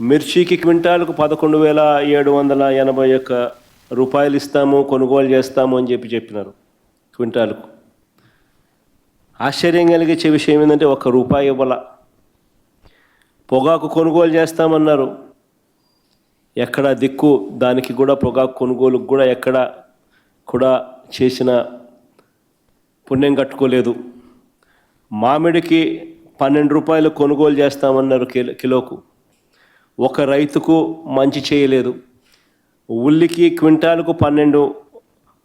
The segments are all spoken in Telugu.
మిర్చికి క్వింటాలకు పదకొండు వేల ఏడు వందల ఎనభై ఒక్క రూపాయలు ఇస్తాము కొనుగోలు చేస్తాము అని చెప్పి చెప్పినారు క్వింటాలకు. ఆశ్చర్యం కలిగించే విషయం ఏంటంటే ఒక రూపాయి ఇవ్వాల. పొగాకు కొనుగోలు చేస్తామన్నారు. ఎక్కడ దిక్కు దానికి కూడా పొగాకు కొనుగోలుకు కూడా ఎక్కడ కూడా చేసిన పుణ్యం కట్టుకోలేదు. మామిడికి పన్నెండు రూపాయలు కొనుగోలు చేస్తామన్నారు కిలోకు. ఒక రైతుకు మంచి చేయలేదు. ఉల్లికి క్వింటాలకు పన్నెండు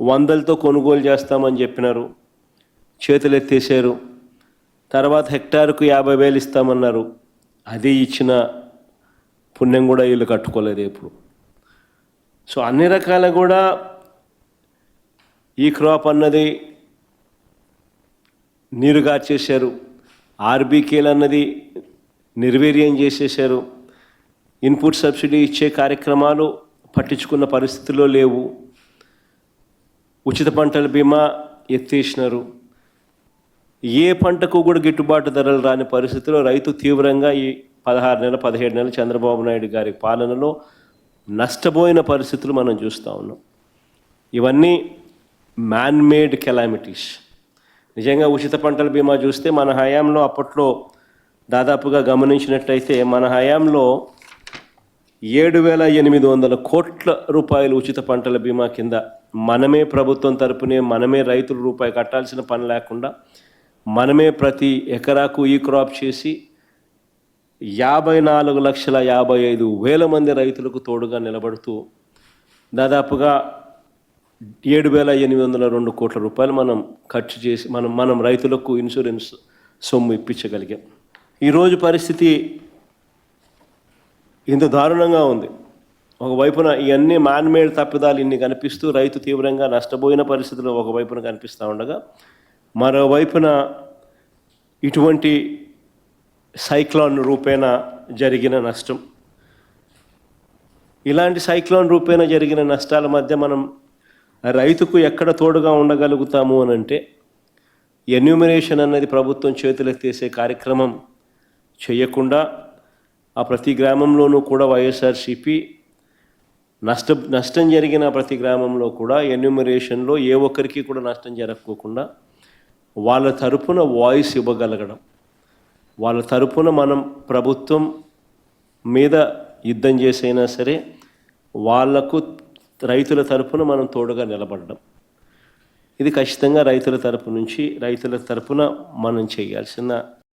వందలతో కొనుగోలు చేస్తామని చెప్పినారు. చేతులు ఎత్తేసారు తర్వాత హెక్టార్కు యాభై వేలు ఇస్తామన్నారు. అది ఇచ్చిన పుణ్యం కూడా వీళ్ళు కట్టుకోలేదు ఇప్పుడు సో అన్ని రకాల కూడా ఈ క్రాప్ అన్నది నీరు గార్చేశారు. ఆర్బీకేలు అన్నది నిర్వీర్యం చేసేసారు ఇన్పుట్ సబ్సిడీ ఇచ్చే కార్యక్రమాలు పట్టించుకున్న పరిస్థితుల్లో లేవు. ఉచిత పంటల బీమా ఎత్తేసినారు. ఏ పంటకు కూడా గిట్టుబాటు ధరలు రాని పరిస్థితిలో రైతు తీవ్రంగా ఈ పదహారు నెలల పదిహేడు నెలల చంద్రబాబు నాయుడు గారి పాలనలో నష్టపోయిన పరిస్థితులు మనం చూస్తూ ఉన్నాం. ఇవన్నీ మ్యాన్ మేడ్ కెలామిటీస్ నిజంగా ఉచిత పంటల బీమా చూస్తే మన హయాంలో అప్పట్లో దాదాపుగా గమనించినట్లయితే మన హయాంలో ఏడు వేల ఎనిమిది వందల కోట్ల రూపాయలు ఉచిత పంటల బీమా కింద మనమే ప్రభుత్వం తరపునే మనమే రైతులు రూపాయి కట్టాల్సిన పని లేకుండా మనమే ప్రతి ఎకరాకు ఈ క్రాప్ చేసి యాభై నాలుగు లక్షల యాభై ఐదు వేల మంది రైతులకు తోడుగా నిలబడుతూ దాదాపుగా ఏడు వేల ఎనిమిది వందల రెండు కోట్ల రూపాయలు మనం ఖర్చు చేసి మనం మనం రైతులకు ఇన్సూరెన్స్ సొమ్ము ఇప్పించగలిగాం. ఈరోజు పరిస్థితి ఇంత దారుణంగా ఉంది. ఒకవైపున ఇవన్నీ మ్యాన్మేడ్ తప్పిదాలు ఇన్ని కనిపిస్తూ రైతు తీవ్రంగా నష్టపోయిన పరిస్థితులు ఒకవైపున కనిపిస్తూ ఉండగా మరోవైపున ఇటువంటి సైక్లాన్ రూపేణ జరిగిన నష్టం. ఇలాంటి సైక్లాన్ రూపేణ జరిగిన నష్టాల మధ్య మనం రైతుకు ఎక్కడ తోడుగా ఉండగలుగుతాము అని అంటే ఎన్యూమినేషన్ అన్నది ప్రభుత్వం చేతులెత్తేసే కార్యక్రమం చేయకుండా ఆ ప్రతి గ్రామంలోనూ కూడా వైఎస్ఆర్సిపి నష్ట నష్టం జరిగిన ప్రతి గ్రామంలో కూడా ఎన్యూమరేషన్లో ఏ ఒక్కరికి కూడా నష్టం జరగకోకుండా వాళ్ళ తరపున వాయిస్ ఇవ్వగలగడం. వాళ్ళ తరపున మనం ప్రభుత్వం మీద యుద్ధం చేసైనా సరే వాళ్ళకు రైతుల తరపున మనం తోడుగా నిలబడడం. ఇది ఖచ్చితంగా రైతుల తరపు నుంచి రైతుల తరపున మనం చేయాల్సిన